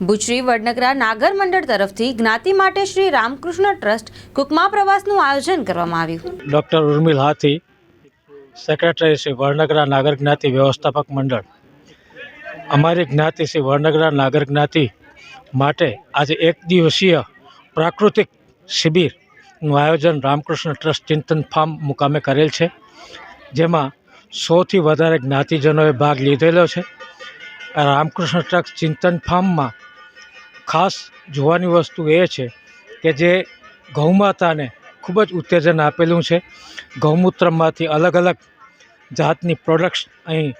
ભુજરી વડનગરા નાગર મંડળ તરફથી જ્ઞાતિ માટે શ્રી રામકૃષ્ણ ટ્રસ્ટ કુકમા પ્રવાસનું આયોજન કરવામાં આવ્યું ડૉક્ટર ઉર્મિલ હાથી, સેક્રેટરી શ્રી વડનગરા નાગર જ્ઞાતિ વ્યવસ્થાપક મંડળ. અમારી જ્ઞાતિ શ્રી વડનગરા નાગર જ્ઞાતિ માટે આજે એક દિવસીય પ્રાકૃતિક શિબિરનું આયોજન રામકૃષ્ણ ટ્રસ્ટ ચિંતન ફાર્મ મુકામે કરેલ છે, જેમાં સોથી વધારે જ્ઞાતિજનોએ ભાગ લીધેલો છે. રામકૃષ્ણ ટ્રસ્ટ ચિંતન ફાર્મમાં ખાસ જોવાની વસ્તુ એ છે કે જે ગૌમાતાને ખૂબ જ ઉત્તેજન આપેલું છે. ગૌમૂત્રમાંથી અલગ અલગ જાતની પ્રોડક્ટ્સ અહીં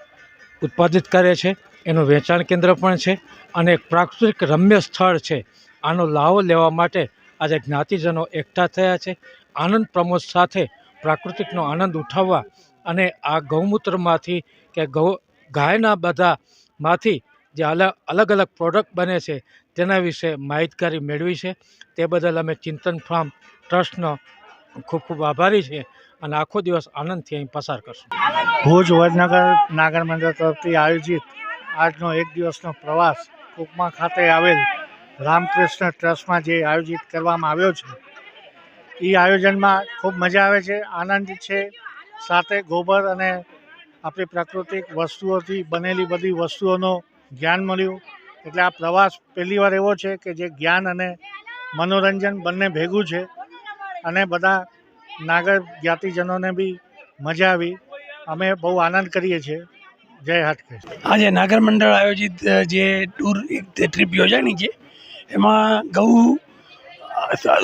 ઉત્પાદિત કરે છે. એનું વેચાણ કેન્દ્ર પણ છે અને એક પ્રાકૃતિક રમ્ય સ્થળ છે. આનો લાવો લેવા માટે આજે જ્ઞાતિજનો એકઠા થયા છે. આનંદ પ્રમોદ સાથે પ્રાકૃતિકનો આનંદ ઉઠાવવા અને આ ગૌમૂત્રમાંથી કે ગૌ ગાયના બધામાંથી જે અલગ અલગ અલગ પ્રોડક્ટ બને છે, તેના વિશે માહિતગારી મેળવી છે. તે બદલ અમે ચિંતન ફાર્મ ટ્રસ્ટનો ખૂબ ખૂબ આભારી છીએ અને આખો દિવસ આનંદથી અહીં પસાર કરશું. ભુજ વડનગર નાગર મંડળ તરફથી આયોજિત આજનો એક દિવસનો પ્રવાસ કુકમા ખાતે આવેલ રામકૃષ્ણ ટ્રસ્ટમાં જે આયોજિત કરવામાં આવ્યો છે. એ આયોજનમાં ખૂબ મજા આવે છે, આનંદ છે, સાથે ગોબર અને આપણી પ્રાકૃતિક વસ્તુઓથી બનેલી બધી વસ્તુઓનો જ્ઞાન મળ્યું. એટલે આ પ્રવાસ પહેલી વાર એવો છે કે જે જ્ઞાન અને મનોરંજન બંને ભેગું છે. અને બધા નાગર જ્ઞાતિજનોને બી મજા આવી. અમે બહુ આનંદ કરીએ છીએ. જય હાટકેશ. આજે નાગર મંડળ આયોજિત જે ટૂર ટ્રીપ યોજાણી છે, એમાં ગૌ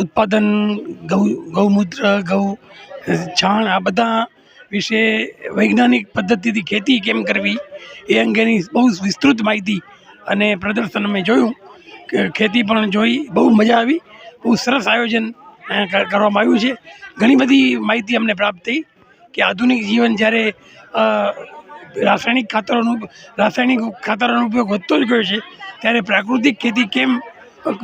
ઉત્પાદન, ગૌ, ગૌમૂત્ર, ગૌ, છાણ, આ બધા વિશે વૈજ્ઞાનિક પદ્ધતિથી ખેતી કેમ કરવી એ અંગેની બહુ વિસ્તૃત માહિતી અને પ્રદર્શન અમે જોયું. કે ખેતી પણ જોઈ બહુ મજા આવી. બહુ સરસ આયોજન કરવામાં આવ્યું છે. ઘણી બધી માહિતી અમને પ્રાપ્ત થઈ કે આધુનિક જીવન જ્યારે રાસાયણિક ખાતરોનો રાસાયણિક ખાતરોનો ઉપયોગ વધતો જ ગયો છે, ત્યારે પ્રાકૃતિક ખેતી કેમ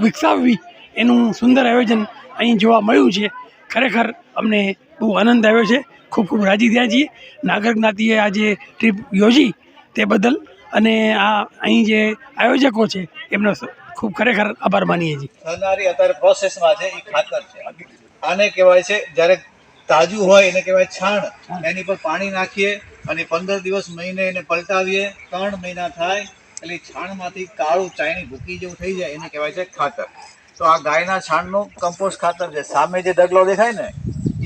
વિકસાવવી એનું સુંદર આયોજન અહીં જોવા મળ્યું છે. ખરેખર અમને બહુ આનંદ આવ્યો છે. ખૂબ ખૂબ રાજી થયા છીએ. નાગર જ્ઞાતિએ આ જે ટ્રીપ યોજી તે બદલ અને આ અહીં જે આયોજકો છે, એમનો ખૂબ ખરેખર આભાર માનીએ છીએ. અત્યારે પ્રોસેસમાં છે, એ ખાતર છે. આને કહેવાય છે, જ્યારે તાજું હોય એને કહેવાય છાણ. એની પર પાણી નાખીએ અને પંદર દિવસ મહિને એને પલટાવીએ. ત્રણ મહિના થાય એટલે છાણમાંથી કાળું ચાયણી ભૂકી જેવું થઈ જાય, એને કહેવાય છે ખાતર. તો આ ગાયના છાણનું કમ્પોસ્ટ ખાતર છે. સામે જે ડગલો દેખાય ને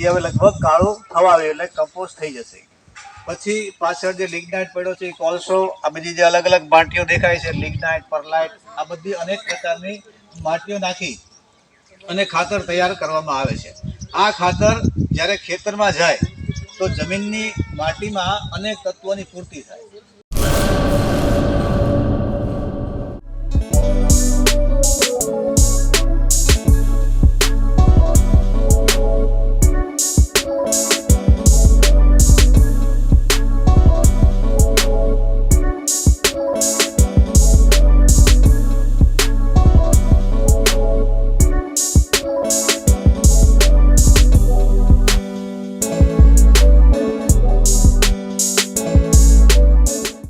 એ હવે લગભગ કાળું થવા આવ્યું એટલે કમ્પોઝ થઈ જશે. પછી પાછળ જે લિગ્નાઇટ પડ્યો છે, એ કોલસો આ બધી જે અલગ અલગ માટીઓ દેખાય છે લિગ્નાઇટ પરલાઇટ આ બધી અનેક પ્રકારની માટીઓ નાખી અને ખાતર તૈયાર કરવામાં આવે છે. આ ખાતર જ્યારે ખેતરમાં જાય, તો જમીનની માટીમાં અનેક તત્વોની પૂર્તિ થાય.